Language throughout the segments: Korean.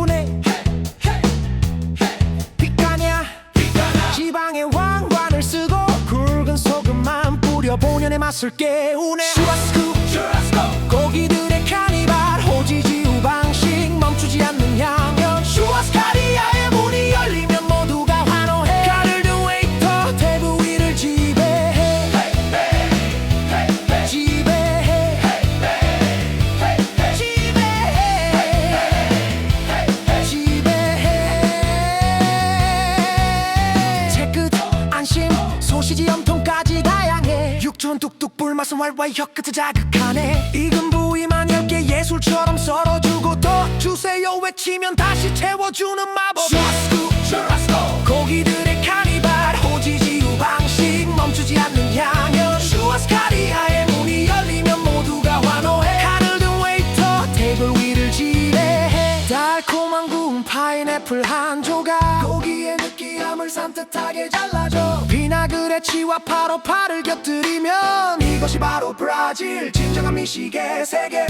때문에. 피카냐? 지방의 왕관을 쓰고 굵은 소금만 뿌려 본연의 맛을 깨우네. 슈라스쿠! 고기 소시지 염통까지 다양해. 육전 뚝뚝 불맛은 왈왈 혀끝을 자극하네. 익은 부위만 얇게 예술처럼 썰어주고 더 주세요. 외치면 다시 채워주는 마법. 고기들의 카니발 호지지 우 방식 멈추지 않는 향연. 슈아스카리아의 문이 열리면 모두가 환호해. 칼을 든 웨이터 테이블 위를 지배해. 달콤한 구운 파인애플 한 조각. 고기의 느끼함을 산뜻하게 잘라줘 비나그레 치와 파로 파를 곁들이면 이것이 바로 브라질 진정한 미식의 세계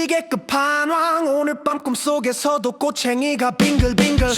육식의 끝판왕. 오늘 밤 꿈속에서도 꼬챙이가 빙글빙글